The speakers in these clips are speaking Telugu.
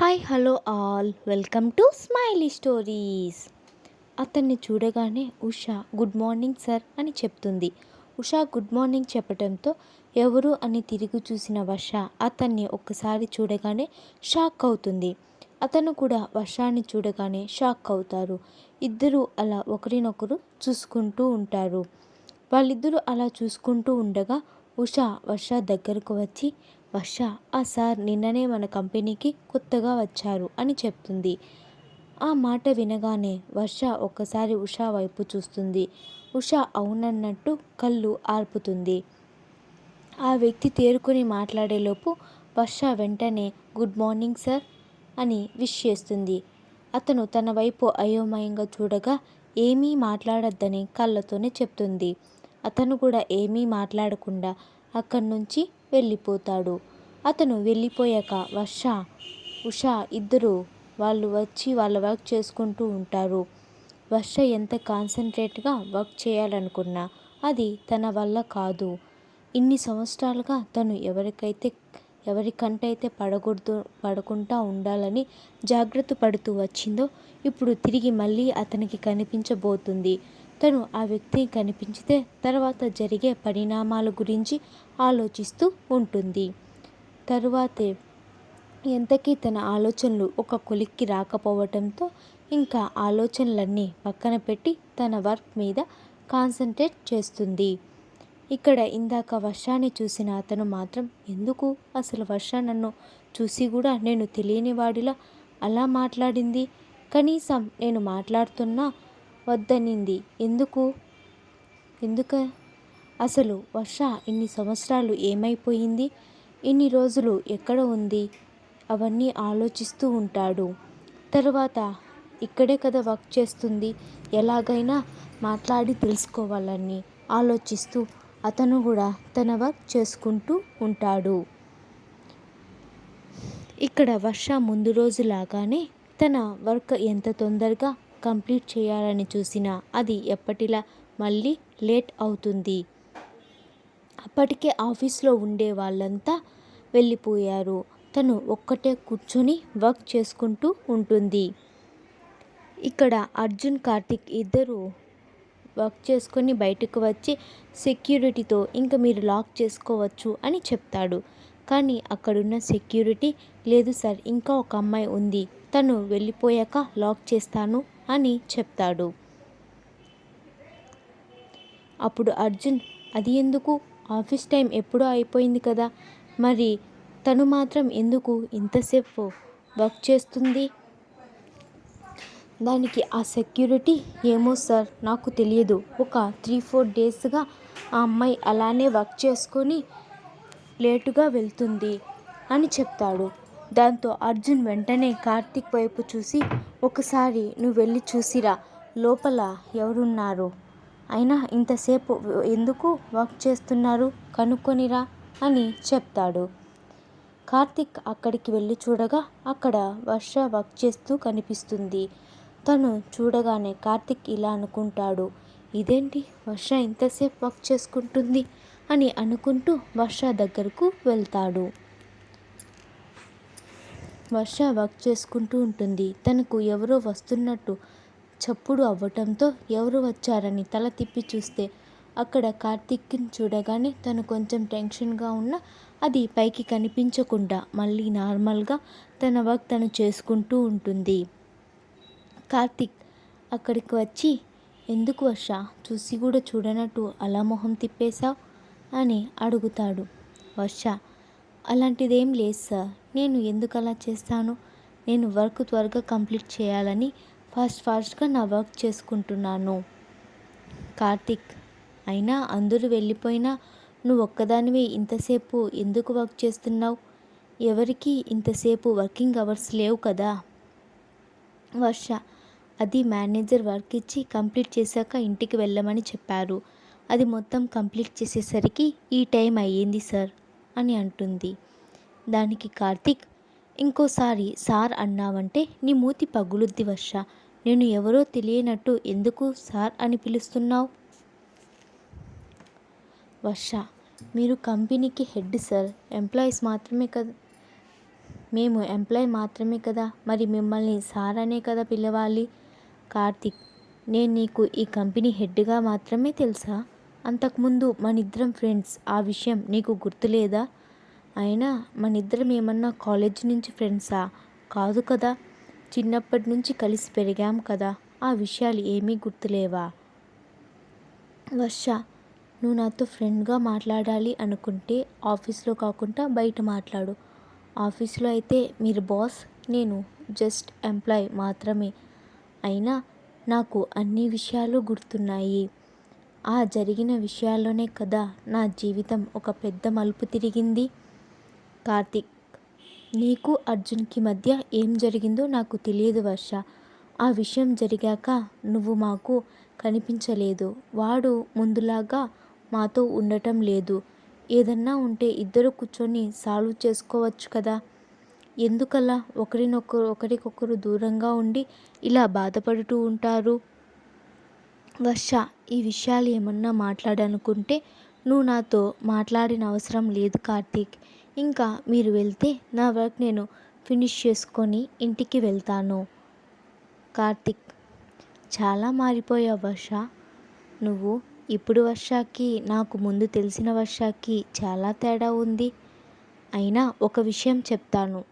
Hi hello all. Welcome to smiley stories. అతన్ని చూడగానే ఉషా గుడ్ మార్నింగ్ సార్ అని చెప్తుంది. ఉషా గుడ్ మార్నింగ్ చెప్పడంతో ఎవరు అని తిరిగి చూసిన వర్ష అతన్ని ఒక్కసారి చూడగానే షాక్ అవుతుంది. అతను కూడా వర్షాన్ని చూడగానే షాక్ అవుతారు. ఇద్దరు అలా ఒకరినొకరు చూసుకుంటూ ఉంటారు. వాళ్ళిద్దరూ అలా చూసుకుంటూ ఉండగా ఉషా వర్ష దగ్గరకు వచ్చి వర్ష ఆ సార్ నిన్ననే మన కంపెనీకి కొత్తగా వచ్చారు అని చెప్తుంది. ఆ మాట వినగానే వర్ష ఒక్కసారి ఉషా వైపు చూస్తుంది. ఉషా అవునన్నట్టు కళ్ళు ఆర్పుతుంది. ఆ వ్యక్తి తేరుకొని మాట్లాడేలోపు వర్ష వెంటనే గుడ్ మార్నింగ్ సార్ అని విష్ చేస్తుంది. అతను తన వైపు అయోమయంగా చూడగా ఏమీ మాట్లాడొద్దని కళ్ళతోనే చెప్తుంది. అతను కూడా ఏమీ మాట్లాడకుండా అక్కడి నుంచి వెళ్ళిపోతాడు. అతను వెళ్ళిపోయాక వర్ష ఉష ఇద్దరు వాళ్ళు వచ్చి వాళ్ళ వర్క్ చేసుకుంటూ ఉంటారు. వర్ష ఎంత కాన్సన్ట్రేట్గా వర్క్ చేయాలనుకున్నా అది తన వల్ల కాదు. ఇన్ని సంవత్సరాలుగా తను ఎవరికైతే ఎవరికంటైతే పడకూడదు పడకుండా ఉండాలని జాగ్రత్త పడుతూ వచ్చిందో ఇప్పుడు తిరిగి మళ్ళీ అతనికి కనిపించబోతుంది. తను ఆ వ్యక్తి కనిపించితే తర్వాత జరిగే పరిణామాల గురించి ఆలోచిస్తూ ఉంటుంది. తరువాతే ఎంతకీ తన ఆలోచనలు ఒక కొలిక్కి రాకపోవటంతో ఇంకా ఆలోచనలన్నీ పక్కన పెట్టి తన వర్క్ మీద కాన్సన్ట్రేట్ చేస్తుంది. ఇక్కడ ఇందాక వర్షాన్ని చూసిన అతను మాత్రం ఎందుకు? అసలు వర్ష నన్ను చూసి కూడా నేను తెలియని వాడిలా అలా మాట్లాడింది? కనీసం నేను మాట్లాడుతున్నా వద్దనింది. ఎందుకు? ఎందుక? అసలు వర్ష ఇన్ని సంవత్సరాలు ఏమైపోయింది? ఇన్ని రోజులు ఎక్కడ ఉంది? అవన్నీ ఆలోచిస్తూ ఉంటాడు. తర్వాత ఇక్కడే కదా వర్క్ చేస్తుంది. ఎలాగైనా మాట్లాడి తెలుసుకోవాలని ఆలోచిస్తూ అతను కూడా తన వర్క్ చేసుకుంటూ ఉంటాడు. ఇక్కడ వర్ష ముందు రోజు లాగానే తన వర్క్ ఎంత తొందరగా కంప్లీట్ చేయాలని చూసినా అది ఎప్పటిలా మళ్ళీ లేట్ అవుతుంది. అప్పటికే ఆఫీస్లో ఉండే వాళ్ళంతా వెళ్ళిపోయారు. తను ఒక్కటే కూర్చొని వర్క్ చేసుకుంటూ ఉంటుంది. ఇక్కడ అర్జున్ కార్తిక్ ఇద్దరు వర్క్ చేసుకొని బయటకు వచ్చి సెక్యూరిటీతో ఇంకా మీరు లాక్ చేసుకోవచ్చు అని చెప్తాడు. కానీ అక్కడున్న సెక్యూరిటీ లేదు సార్ ఇంకా ఒక అమ్మాయి ఉంది. తను వెళ్ళిపోయాక లాక్ చేస్తాను అని చెప్తాడు. అప్పుడు అర్జున్ అది ఎందుకు? ఆఫీస్ టైం ఎప్పుడో అయిపోయింది కదా. మరి తను మాత్రం ఎందుకు ఇంతసేపు వర్క్ చేస్తుంది? దానికి ఆ సెక్యూరిటీ ఏమో సార్ నాకు తెలియదు. ఒక త్రీ ఫోర్ డేస్గా ఆ అమ్మాయి అలానే వర్క్ చేసుకొని లేటుగా వెళ్తుంది అని చెప్తాడు. దాంతో అర్జున్ వెంటనే కార్తీక్ వైపు చూసి ఒకసారి నువ్వు వెళ్ళి చూసిరా లోపల ఎవరున్నారు? అయినా ఇంతసేపు ఎందుకు వర్క్ చేస్తున్నారు? కనుక్కొనిరా అని చెప్తాడు. కార్తిక్ అక్కడికి వెళ్ళి చూడగా అక్కడ వర్ష వర్క్ చేస్తూ కనిపిస్తుంది. తను చూడగానే కార్తిక్ ఇలా అనుకుంటాడు ఇదేంటి వర్ష ఇంతసేపు వర్క్ చేసుకుంటుంది? అని అనుకుంటూ వర్ష దగ్గరకు వెళ్తాడు. వర్ష వర్క్ చేసుకుంటూ ఉంటుంది. తనకు ఎవరో వస్తున్నట్టు చప్పుడు అవ్వటంతో ఎవరు వచ్చారని తల తిప్పి చూస్తే అక్కడ కార్తీక్ని చూడగానే తను కొంచెం టెన్షన్గా ఉన్న అది పైకి కనిపించకుండా మళ్ళీ నార్మల్గా తన వర్క్ తను చేసుకుంటూ ఉంటుంది. కార్తిక్ అక్కడికి వచ్చి ఎందుకు వర్ష? చూసి కూడా చూడనట్టు అలా మొహం తిప్పేశావు? అని అడుగుతాడు. వర్ష అలాంటిదేం లేదు సార్. నేను ఎందుకు అలా చేస్తాను? నేను వర్క్ త్వరగా కంప్లీట్ చేయాలని ఫాస్ట్ ఫాస్ట్గా నా వర్క్ చేసుకుంటున్నాను. కార్తిక్ అయినా అందరూ వెళ్ళిపోయినా నువ్వు ఒక్కదానివే ఇంతసేపు ఎందుకు వర్క్ చేస్తున్నావు? ఎవరికి ఇంతసేపు వర్కింగ్ అవర్స్ లేవు కదా? వర్ష అది మేనేజర్ వర్క్ ఇచ్చి కంప్లీట్ చేశాక ఇంటికి వెళ్ళమని చెప్పారు. అది మొత్తం కంప్లీట్ చేసేసరికి ఈ టైం అయ్యింది సార్ అని అంటుంది. దానికి కార్తీక్ ఇంకోసారి సార్ అన్నావంటే నీ మూతి పగులుద్ది వర్ష నేను ఎవరో తెలియనట్టు ఎందుకు సార్ అని పిలుస్తున్నావు? వర్ష మీరు కంపెనీకి హెడ్ సార్ ఎంప్లాయీస్ మాత్రమే కదా మేము ఎంప్లాయ్ మాత్రమే కదా మరి మిమ్మల్ని సార్ అనే కదా పిలవాలి? కార్తిక్ నేను నీకు ఈ కంపెనీ హెడ్గా మాత్రమే తెలుసా? అంతకుముందు మనిద్దరం ఫ్రెండ్స్ ఆ విషయం నీకు గుర్తులేదా? అయినా మనిద్దరం ఏమన్నా కాలేజీ నుంచి ఫ్రెండ్సా? కాదు కదా. చిన్నప్పటి నుంచి కలిసి పెరిగాం కదా. ఆ విషయాలు ఏమీ గుర్తులేవా? వర్ష నువ్వు నాతో ఫ్రెండ్గా మాట్లాడాలి అనుకుంటే ఆఫీస్లో కాకుండా బయట మాట్లాడు. ఆఫీస్లో అయితే మీరు బాస్ నేను జస్ట్ ఎంప్లాయ్ మాత్రమే. అయినా నాకు అన్ని విషయాలు గుర్తున్నాయి. ఆ జరిగిన విషయాల్లోనే కదా నా జీవితం ఒక పెద్ద మలుపు తిరిగింది. కార్తిక్ నీకు అర్జున్కి మధ్య ఏం జరిగిందో నాకు తెలియదు వర్ష. ఆ విషయం జరిగాక నువ్వు మాకు కనిపించలేదు. వాడు ముందులాగా మాతో ఉండటం లేదు. ఏదన్నా ఉంటే ఇద్దరు కూర్చొని సాల్వ్ చేసుకోవచ్చు కదా? ఎందుకలా ఒకరినొకరు ఒకరికొకరు దూరంగా ఉండి ఇలా బాధపడుతూ ఉంటారు? వర్ష ఈ విషయాలు ఏమన్నా మాట్లాడనుకుంటే నువ్వు నాతో మాట్లాడిన అవసరం లేదు కార్తీక్. ఇంకా మీరు వెళ్తే నా వర్క్ నేను ఫినిష్ చేసుకొని ఇంటికి వెళ్తాను. కార్తిక్ చాలా మారిపోయావు వర్ష. నువ్వు ఇప్పుడు వర్షాకి నాకు ముందు తెలిసిన వర్షాకి చాలా తేడా ఉంది. అయినా ఒక విషయం చెప్తాను.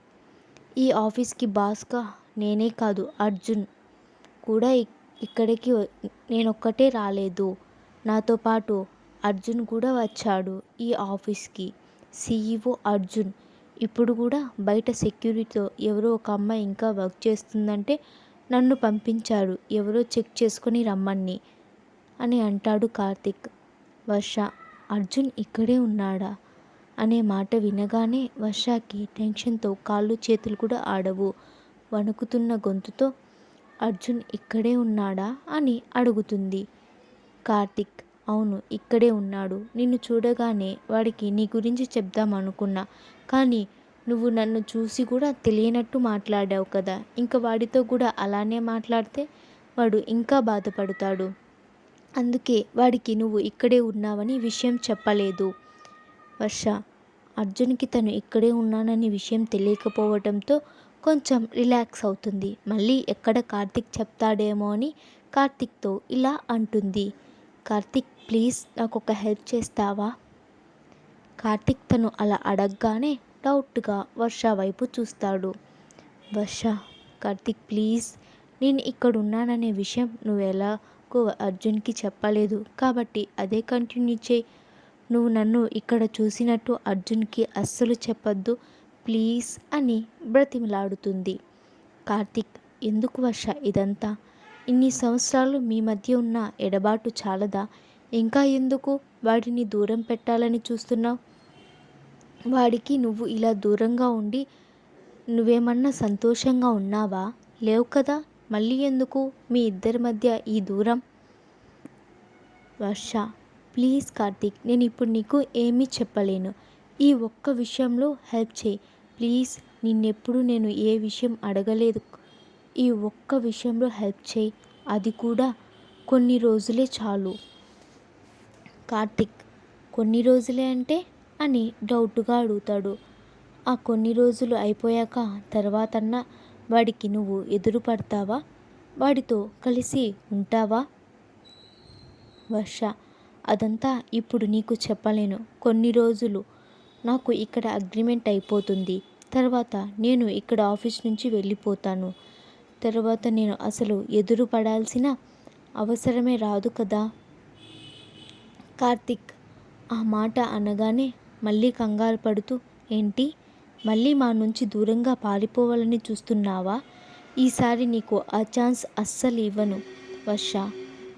ఈ ఆఫీస్కి బాస్గా నేనే కాదు అర్జున్ కూడా ఇక్కడికి నేనొక్కటే రాలేదు. నాతో పాటు అర్జున్ కూడా వచ్చాడు ఈ ఆఫీస్కి. సీఈఓ అర్జున్. ఇప్పుడు కూడా బయట సెక్యూరిటీతో ఎవరో ఒక అమ్మాయి ఇంకా వర్క్ చేస్తుందంటే నన్ను పంపించారు. ఎవరో చెక్ చేసుకొని రమ్మని అని అంటాడు కార్తిక్. వర్ష అర్జున్ ఇక్కడే ఉన్నాడా? అనే మాట వినగానే వర్షకి టెన్షన్తో కాళ్ళు చేతులు కూడా ఆడవు. వణుకుతున్న గొంతుతో అర్జున్ ఇక్కడే ఉన్నాడా అని అడుగుతుంది. కార్తిక్ అవును ఇక్కడే ఉన్నాడు. నిన్ను చూడగానే వాడికి నీ గురించి చెప్దామనుకున్నా కానీ నువ్వు నన్ను చూసి కూడా తెలియనట్టు మాట్లాడావు కదా. ఇంకా వాడితో కూడా అలానే మాట్లాడితే వాడు ఇంకా బాధపడతాడు. అందుకే వాడికి నువ్వు ఇక్కడే ఉన్నావని విషయం చెప్పలేదు. వర్ష అర్జున్కి తను ఇక్కడే ఉన్నానని విషయం తెలియకపోవడంతో కొంచెం రిలాక్స్ అవుతుంది. మళ్ళీ ఎక్కడ కార్తిక్ చెప్తాడేమో అని కార్తిక్తో ఇలా అంటుంది. కార్తిక్ ప్లీజ్ నాకు ఒక హెల్ప్ చేస్తావా? కార్తిక్ తను అలా అడగగానే డౌట్గా వర్ష వైపు చూస్తాడు. వర్ష కార్తిక్ ప్లీజ్ నేను ఇక్కడ ఉన్నాననే విషయం నువ్వు ఎలాగో అర్జున్కి చెప్పలేదు కాబట్టి అదే కంటిన్యూ చేయి. నువ్వు నన్ను ఇక్కడ చూసినట్టు అర్జున్కి అస్సలు చెప్పొద్దు ప్లీజ్ అని బ్రతిమలాడుతుంది. కార్తిక్ ఎందుకు వర్ష ఇదంతా? ఇన్ని సంవత్సరాలు మీ మధ్య ఉన్న ఎడబాటు చాలదా? ఇంకా ఎందుకు వాడిని దూరం పెట్టాలని చూస్తున్నావు? వాడికి నువ్వు ఇలా దూరంగా ఉండి నువ్వేమన్నా సంతోషంగా ఉన్నావా? లేవు కదా? మళ్ళీ ఎందుకు మీ ఇద్దరి మధ్య ఈ దూరం? వర్ష ప్లీజ్ కార్తీక్ నేను ఇప్పుడు నీకు ఏమీ చెప్పలేను. ఈ ఒక్క విషయంలో హెల్ప్ చేయి. ప్లీజ్ నిన్నెప్పుడు నేను ఏ విషయం అడగలేదు. ఈ ఒక్క విషయంలో హెల్ప్ చేయి. అది కూడా కొన్ని రోజులే చాలు. కార్తిక్ కొన్ని రోజులే అంటే? అని డౌట్గా అడుగుతాడు. ఆ కొన్ని రోజులు అయిపోయాక తర్వాతన్నా వాడికి నువ్వు ఎదురు పడతావా? వాడితో కలిసి ఉంటావా? వర్ష అదంతా ఇప్పుడు నీకు చెప్పలేను. కొన్ని రోజులు నాకు ఇక్కడ అగ్రిమెంట్ అయిపోతుంది. తర్వాత నేను ఇక్కడ ఆఫీస్ నుంచి వెళ్ళిపోతాను. తర్వాత నేను అసలు ఎదురు పడాల్సిన అవసరమే రాదు కదా? కార్తిక్ ఆ మాట అనగానే మళ్ళీ కంగారు పడుతూ ఏంటి మళ్ళీ మా నుంచి దూరంగా పారిపోవాలని చూస్తున్నావా? ఈసారి నీకు ఆ ఛాన్స్ అస్సలు ఇవ్వను. వర్ష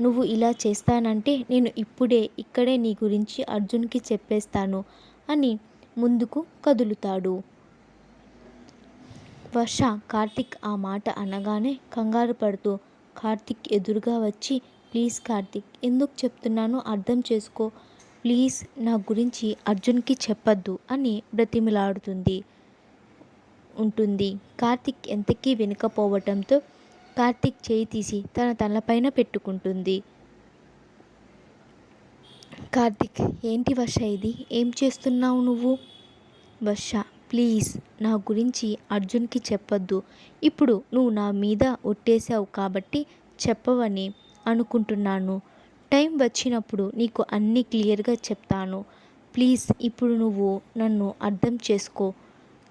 నువ్వు ఇలా చేస్తానంటే నేను ఇప్పుడే ఇక్కడే నీ గురించి అర్జున్కి చెప్పేస్తాను అని ముందుకు కదులుతాడు. వర్ష కార్తిక్ ఆ మాట అనగానే కంగారు పడుతూ కార్తిక్ ఎదురుగా వచ్చి ప్లీజ్ కార్తిక్ ఎందుకు చెప్తున్నానో అర్థం చేసుకో. ప్లీజ్ నా గురించి అర్జున్కి చెప్పద్దు అని బ్రతిమిలాడుతుంది ఉంటుంది. కార్తిక్ ఎంతకీ వినకపోవటంతో కార్తిక్ చేయి తీసి తన తలపైన పెట్టుకుంటుంది. కార్తిక్ ఏంటి వర్ష ఇది? ఏం చేస్తున్నావు నువ్వు? వర్ష ప్లీజ్ నా గురించి అర్జున్కి చెప్పొద్దు. ఇప్పుడు నువ్వు నా మీద ఒట్టేశావు కాబట్టి చెప్పవని అనుకుంటున్నాను. టైం వచ్చినప్పుడు నీకు అన్నీ క్లియర్గా చెప్తాను. ప్లీజ్ ఇప్పుడు నువ్వు నన్ను అర్థం చేసుకో.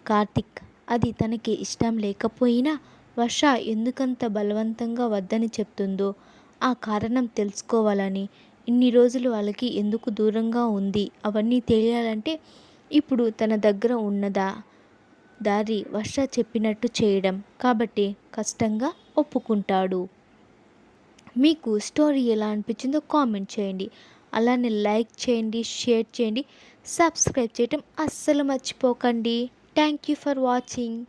కార్తిక్ అది తనకి ఇష్టం లేకపోయినా వర్ష ఎందుకంత బలవంతంగా వద్దని చెప్తుందో ఆ కారణం తెలుసుకోవాలని. ఇన్ని రోజులు వాళ్ళకి ఎందుకు దూరంగా ఉంది? అవన్నీ తెలియాలంటే ఇప్పుడు తన దగ్గర ఉన్నదా దారి వర్ష చెప్పినట్టు చేయడం కాబట్టి కష్టంగా ఒప్పుకుంటాడు. మీకు స్టోరీ ఎలా అనిపించిందో కామెంట్ చేయండి. అలానే లైక్ చేయండి షేర్ చేయండి సబ్స్క్రైబ్ చేయటం అస్సలు మర్చిపోకండి. Thank you for watching.